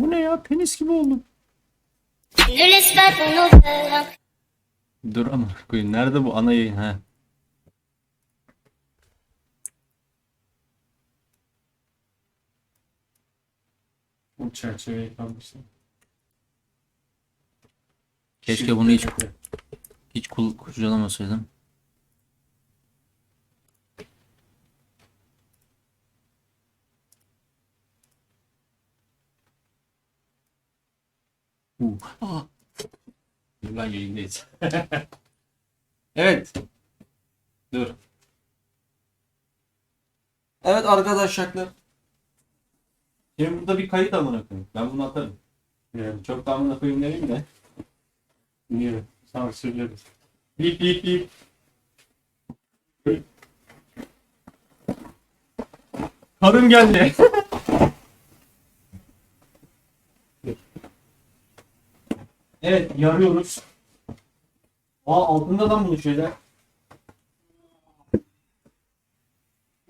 Bu ne ya? Penis gibi oldum. Dur ama koyayım. Nerede bu ana yayın ha? Bu çerçeveyi kalmışsın. Keşke bunu hiç hiç kul kurcalamasaydım. Uh. Aa. Dur lan yayındayız. evet. Dur. Evet arkadaşlar. Şimdi burada bir kayıt amına koyayım. Ben bunu atarım. Yani Çok da amına koyayım demeyeyim de. niye? Sansürleriz. Bip bip bip. Karım geldi. evet yarıyoruz. Aa altında lan bunu şeyler.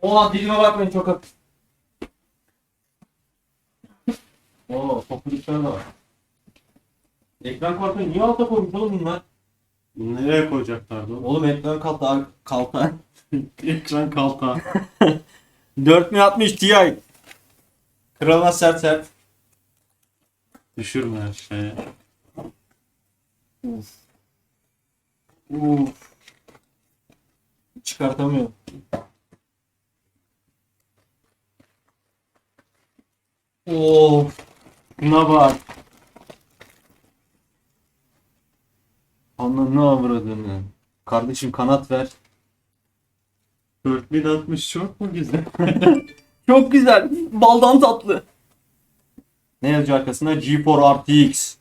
Oha dilime bakmayın çok hafif. Oo popülikler de var. Ekran kartını niye alta koymuş oğlum bunlar? Nereye koyacaklardı oğlum? Oğlum ekran kalta kalta. Ekran kalta. 4060 Ti. Kralına sert sert. Düşürme her şeye. Uf. Çıkartamıyorum. Of. Buna bak. Ananı avradını. Kardeşim kanat ver. 4060 çok mu güzel? Çok güzel. Baldan tatlı. Ne yazıyor arkasında? G4 RTX.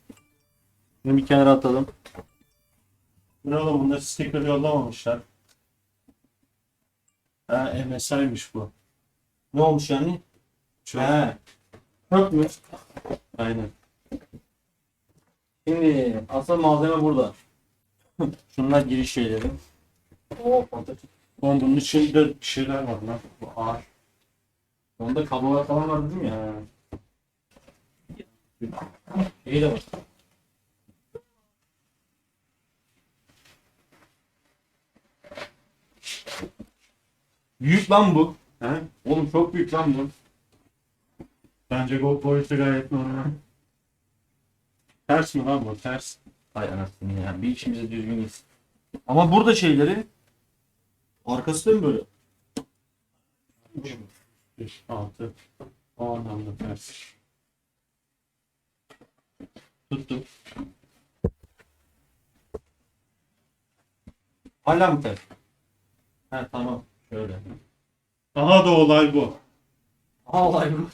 Bunu bir kenara atalım. Ne oğlum bunda sticker yollamamışlar. Ha MSI'miş bu. Ne olmuş yani? Çok. He. Çok mu? Aynen. Şimdi asıl malzeme burada. Şunlar giriş şeyleri. Oğlum bunun içinde bir şeyler var lan. Bu ağır. Onda kablolar falan var dedim ya. İyi de var. Büyük lan bu. He? Oğlum çok büyük lan bu. Bence Go boyutu gayet normal. Ters mi lan bu? Ters. Hay anasını ya. Bir içimize düzgün gitsin. Ama burada şeyleri arkası da mı böyle? 5, 6. O anlamda ters. Tuttum. Hala mı ters? He tamam. Şöyle. Aha da olay bu. Vallahi bu.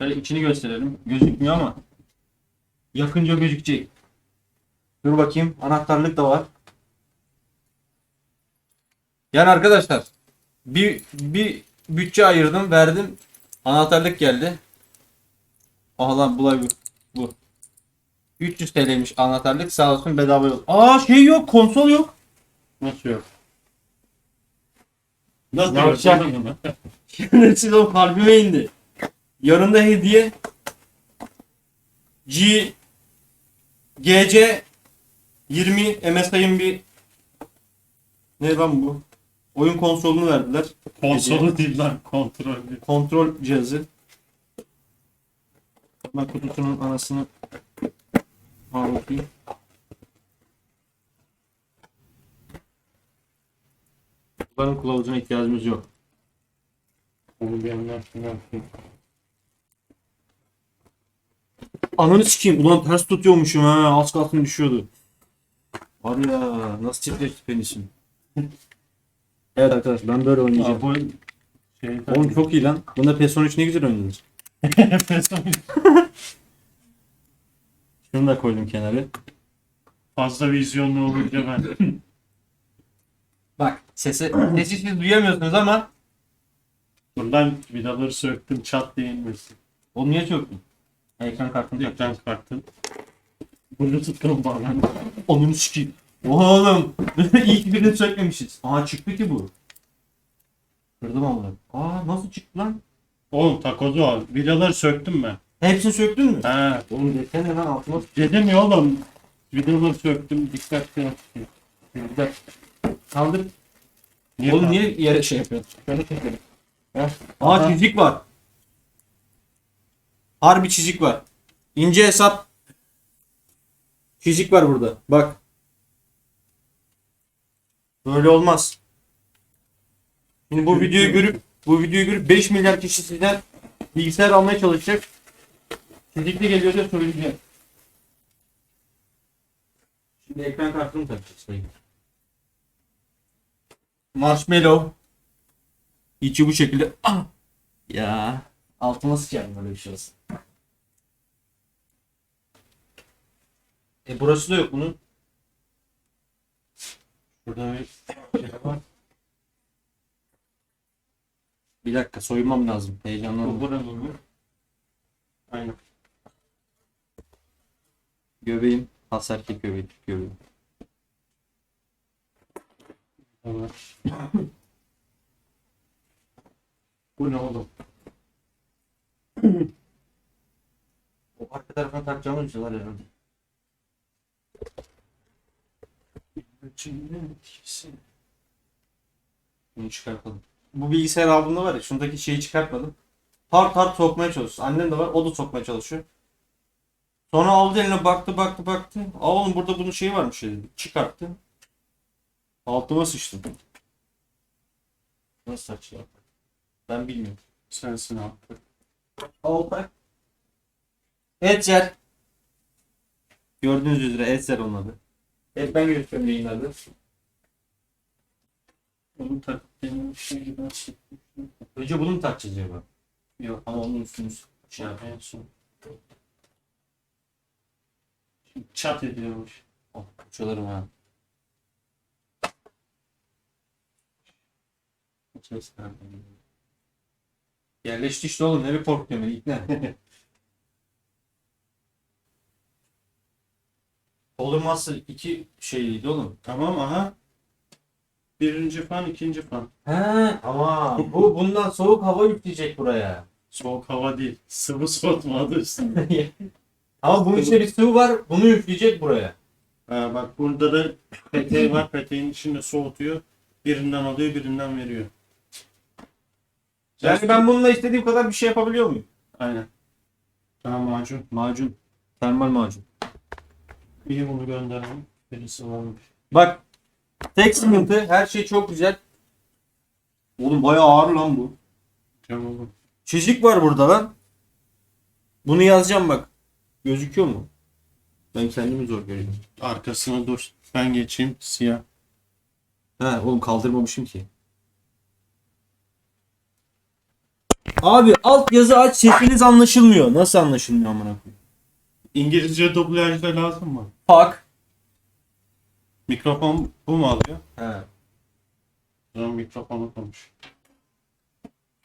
Şöyle içini gösterelim. Gözükmüyor ama yakınca gözükecek. Dur bakayım. Anahtarlık da var. Yani arkadaşlar bir bir bütçe ayırdım, verdim. Anahtarlık geldi. Aha lan bulay bu. Bu. 300 TL'ymiş anahtarlık. Sağ olsun bedava yok. Aa şey yok, konsol yok. Nasıl yok? Nasıl yapacak? Şerefsiz o kalbime indi. Yanında hediye G GC 20 MSI'ın bir ne lan bu? Oyun konsolunu verdiler. Konsolu değil lan kontrol. Kontrol cihazı. Ben kutusunun anasını al Bunların kılavuzuna ihtiyacımız yok. Onu bir şunu yapayım. Ananı sikeyim. Ulan ters tutuyormuşum ha. Az kalsın düşüyordu. Var ya nasıl titreşti penisim. evet arkadaşlar ben böyle oynayacağım. Aa, bu şey Oğlum çok iyi lan. Bunda PS13 ne güzel oynanır. Şunu da koydum kenara. fazla vizyonlu olunca ben sesi, sesi siz duyamıyorsunuz ama buradan vidaları söktüm çat diye inmesin. oğlum niye çöktün? Ekran kartını tak. Ekran kartın. Bluetooth'tan bağlandı. Onunu sikeyim. Oğlum ki birini sökmemişiz. Aa çıktı ki bu. Kırdım ama. Aa nasıl çıktı lan? Oğlum takozu var. Vidaları söktüm ben. Hepsini söktün mü? He. Oğlum desene lan altıma Dedim ya oğlum. Vidaları söktüm. Dikkatli yaptım. Kaldır. Niye Oğlum niye yere şey yapıyorsun? Şöyle çekelim. Heh. Aa Aha. çizik var. Harbi çizik var. İnce hesap. Çizik var burada. Bak. Böyle olmaz. Şimdi bu videoyu görüp bu videoyu görüp 5 milyar kişi sizden bilgisayar almaya çalışacak. Çizikli geliyor diye söyleyeceğim. Şimdi ekran kartını takacağız. Marshmallow. İçi bu şekilde. Ah! Ya altıma sıçarım böyle bir şey olsun. E burası da yok bunun. Burada bir şey var. Bir dakika soyunmam lazım. Bu Heyecanlandım. buranın mı? Aynen. Göbeğim. Has erkek göbeği. Göbeğim. Evet. Bu ne oğlum? O arka tarafına takacağımız şey var herhalde. Bunu çıkartalım. Bu bilgisayar aldığımda var ya şundaki şeyi çıkartmadım. Tart tart sokmaya çalışıyor. Annem de var o da sokmaya çalışıyor. Sonra aldı eline baktı baktı baktı. Aa oğlum burada bunun şeyi varmış dedi. Çıkarttı. Altıma sıçtım. Nasıl saçma? Ben bilmiyorum. Sensin abi. Altak. Etzer. Gördüğünüz üzere Etzer onun adı. Hep ben gösteriyorum yayınlarda. Onu takıp benim şey gibi. Önce bunu mu takacağız acaba? Yok. Ama onun üstünü Şey yap en son. Şimdi çat ediyormuş. Oh, uçalarım ha. Geliyor? Yerleşti işte oğlum. Ne bir korkuyorum ben. İkna. Olmazsa iki şeyliydi oğlum. Tamam aha. Birinci fan, ikinci fan. He ama bu bundan soğuk hava yükleyecek buraya. Soğuk hava değil. Sıvı soğutma adı üstünde. ama bunun içinde bir sıvı var. Bunu yükleyecek buraya. Ha, bak burada da peteği var. Peteğin içinde soğutuyor. Birinden alıyor, birinden veriyor. Yani ben bununla istediğim kadar bir şey yapabiliyor muyum? Aynen. Tamam macun. Macun. Termal macun. İyi bunu gönderelim. Birisi varmış. Bak. Tek sıkıntı her şey çok güzel. Oğlum bayağı ağır lan bu. Tamam oğlum. Çizik var burada lan. Bunu yazacağım bak. Gözüküyor mu? Ben kendimi zor görüyorum. Arkasına dur. Ben geçeyim. Siyah. He oğlum kaldırmamışım ki. Abi alt yazı aç sesiniz anlaşılmıyor. Nasıl anlaşılmıyor amına koyayım? İngilizce dublajda lazım mı? Fuck. Mikrofon bu mu alıyor? He. Zaman mikrofonu konuş.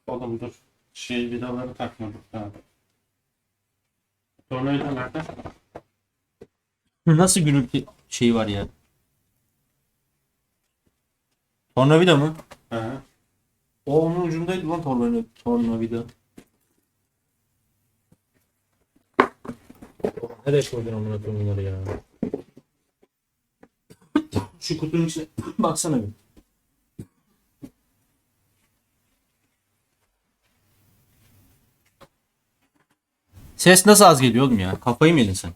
Oğlum dur. Şey vidaları takmadık daha. Tornavida nerede? Nasıl gürültü şeyi var ya? Tornavida mı? He. O onun ucundaydı lan tornavida. Tornavida. Nereye koydun amına koyayım bunları ya? Şu kutunun içine baksana bir. Ses nasıl az geliyor oğlum ya? Kafayı mı yedin sen?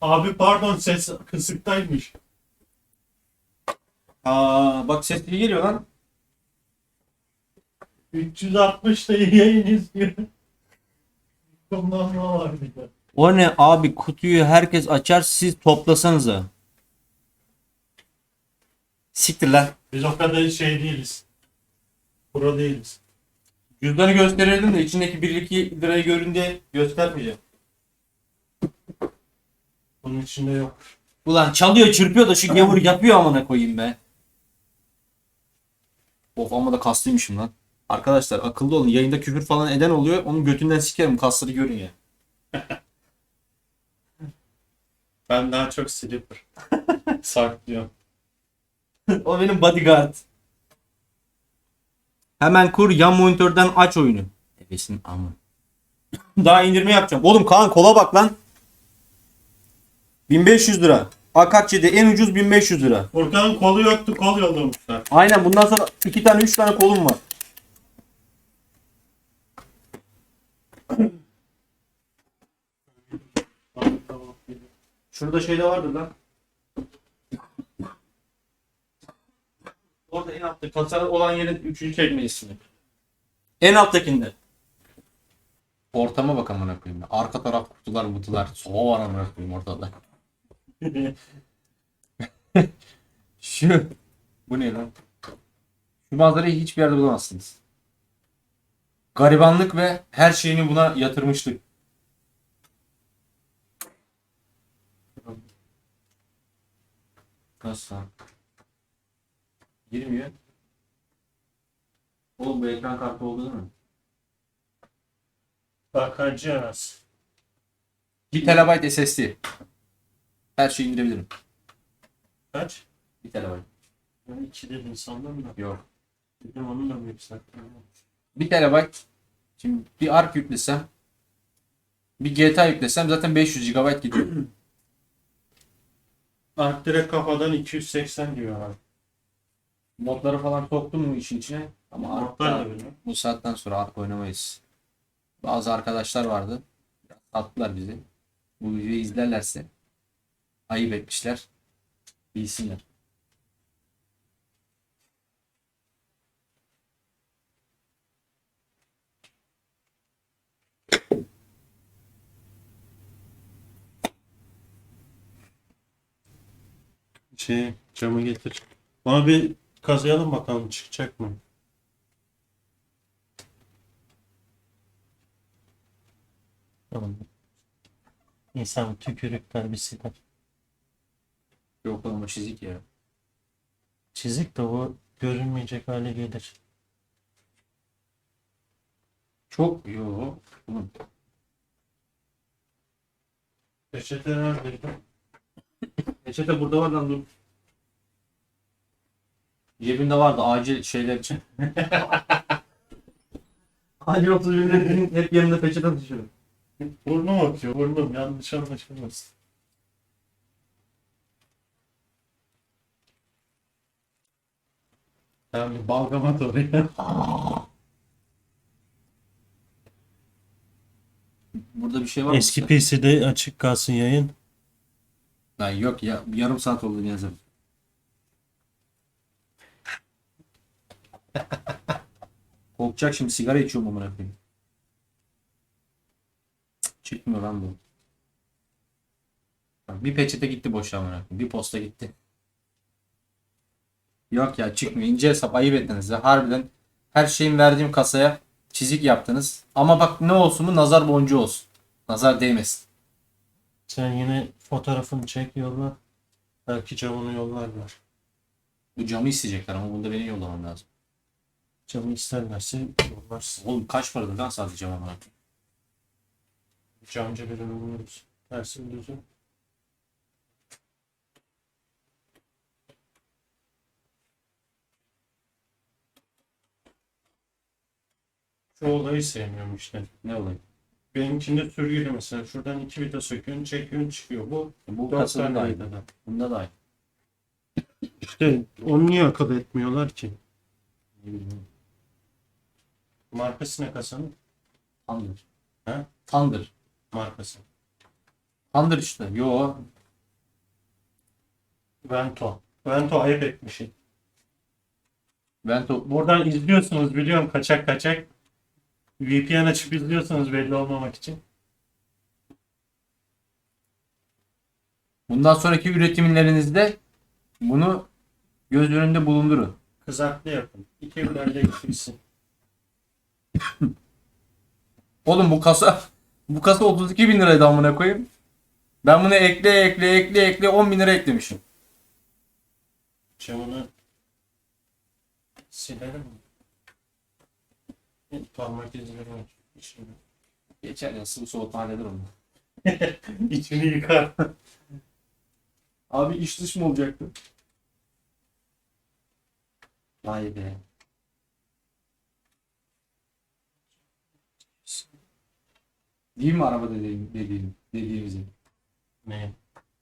Abi pardon ses kısıktaymış. Aa bak ses iyi geliyor lan. 360 da yayın izliyor. Ne? O ne abi kutuyu herkes açar siz toplasanıza. Siktir lan. Biz o kadar şey değiliz. Pro değiliz. Cüzdanı gösterirdim de içindeki 1-2 lirayı görün diye göstermeyeceğim. Bunun içinde yok. Ulan çalıyor çırpıyor da şu gavur yapıyor amına koyayım be. Of amma da kaslıymışım lan. Arkadaşlar akıllı olun yayında küfür falan eden oluyor onun götünden sikerim kasları görün ya. Ben daha çok slipper. Saklıyorum. o benim bodyguard. Hemen kur yan monitörden aç oyunu. Ebesin amı. Daha indirme yapacağım. Oğlum Kaan kola bak lan. 1500 lira. Akakçe'de en ucuz 1500 lira. Furkan'ın kolu yoktu kol yollamışlar. Aynen bundan sonra iki tane üç tane kolum var. Şurada şey de vardı lan. Orada en altta kasa olan yerin üçüncü kelimesini. En alttakinde. Ortama bak amına koyayım. ya. Arka taraf kutular mutular. Soba var amına koyayım ortada. Şu. Bu ne lan? Şu manzarayı hiçbir yerde bulamazsınız. Garibanlık ve her şeyini buna yatırmıştık. Nasıl? Girmiyor. Oğlum bu ekran kartı oldu değil mi? Bakacağız. 1 TB SSD. Her şeyi indirebilirim. Kaç? 1 TB. Ben iki dedim sandım da. Yok. Dedim onu da mı yükselttim? 1 TB. Şimdi bir ARC yüklesem bir GTA yüklesem zaten 500 GB gidiyor. Ark direkt kafadan 280 diyor abi. Modları falan soktum mu işin içine? Ama Modlar Ark'ta da böyle. bu saatten sonra Ark oynamayız. Bazı arkadaşlar vardı. Biraz Sattılar bizi. Bu videoyu izlerlerse ayıp etmişler. Bilsinler. Şey camı getir. Bana bir kazıyalım bakalım çıkacak mı? Tamam. İnsan tükürükler bir siler. Yok oğlum o çizik ya. Çizik de o görünmeyecek hale gelir. Çok yok. Oğlum, Peçete neredeydi? Peçete burada var lan dur. Cebimde vardı acil şeyler için. acil 31'lerin hep yanında peçete taşıyorum. Burnum akıyor burnum yanlış anlaşılmasın. Tamam bir balgamat oraya. Burada bir şey var mı? Eski PC'de açık kalsın yayın. Lan yok ya yarım saat oldu ne yazarım. Korkacak şimdi sigara içiyorum amına koyayım. Çıkmıyor lan bu. Bak, Bir peçete gitti boşa amına koyayım. Bir posta gitti. Yok ya çıkmıyor. İnce hesap ayıp ettiniz ya. Harbiden her şeyin verdiğim kasaya çizik yaptınız. Ama bak ne olsun mu nazar boncuğu olsun. Nazar değmesin. Sen yine fotoğrafını çek yolla. Belki camını yollarlar. Bu camı isteyecekler ama bunda beni yollamam lazım. Camı isterlerse yollarsın. Oğlum kaç paradır lan sadece cam koyayım? Camcı birini buluruz. Tersin düzü. Şu olayı sevmiyorum işte. Ne olayı? Benimkinde sürgülü mesela. Şuradan iki vida söküyorsun, çekiyorsun çıkıyor. Bu Bu dört kasada da tane aynı. vidada. Bunda da aynı. İşte onu niye akıl etmiyorlar ki? Ne bileyim. Markası ne kasanın? Thunder. He? Thunder. Markası. Thunder işte. Yo. Vento. Vento ayıp etmişim. Vento. Buradan izliyorsunuz biliyorum kaçak kaçak. VPN açıp izliyorsunuz belli olmamak için. Bundan sonraki üretimlerinizde bunu göz önünde bulundurun. Kızaklı yapın. İki evlerde gitsin. Oğlum bu kasa bu kasa 32 bin liraydı amına koyayım. Ben bunu ekle ekle ekle ekle 10 bin lira eklemişim. Camını silelim mi? Parmak izleri var. İçini, Geçer ya sıvı soğutma halleder onu. İçini yıkar. Abi iş dış mı olacaktı? Vay be. Değil mi araba dediğim, dediğim, dediğimizi? Ne?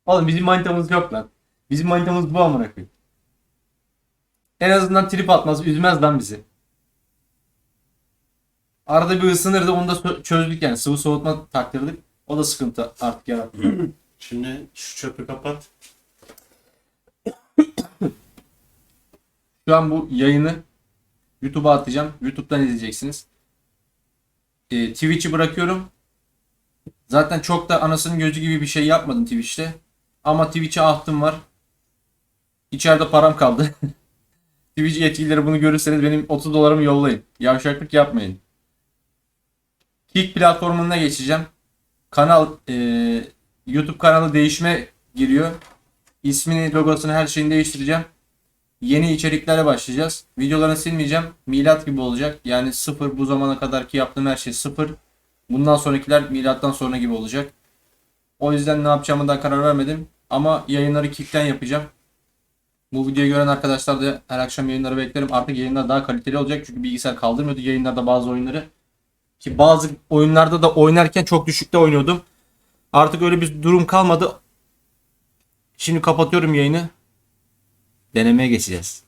Oğlum bizim manitamız yok lan. Bizim manitamız bu amına koyayım. En azından trip atmaz, üzmez lan bizi. Arada bir ısınırdı onu da çözdük yani. Sıvı soğutma taktırdık. O da sıkıntı artık yarattı. Şimdi şu çöpü kapat. Şu an bu yayını YouTube'a atacağım. YouTube'dan izleyeceksiniz. Ee, Twitch'i bırakıyorum. Zaten çok da anasının gözü gibi bir şey yapmadım Twitch'te. Ama Twitch'e ahtım var. İçeride param kaldı. Twitch yetkilileri bunu görürseniz benim 30 dolarımı yollayın. Yavşaklık yapmayın. Kick platformuna geçeceğim. Kanal e, YouTube kanalı değişme giriyor. İsmini, logosunu, her şeyini değiştireceğim. Yeni içeriklere başlayacağız. Videolarını silmeyeceğim. Milat gibi olacak. Yani sıfır bu zamana kadarki yaptığım her şey sıfır. Bundan sonrakiler milattan sonra gibi olacak. O yüzden ne yapacağımı daha karar vermedim. Ama yayınları Kick'ten yapacağım. Bu videoyu gören arkadaşlar da her akşam yayınları beklerim. Artık yayınlar daha kaliteli olacak. Çünkü bilgisayar kaldırmıyordu yayınlarda bazı oyunları. Ki bazı oyunlarda da oynarken çok düşükte oynuyordum. Artık öyle bir durum kalmadı. Şimdi kapatıyorum yayını. Denemeye geçeceğiz.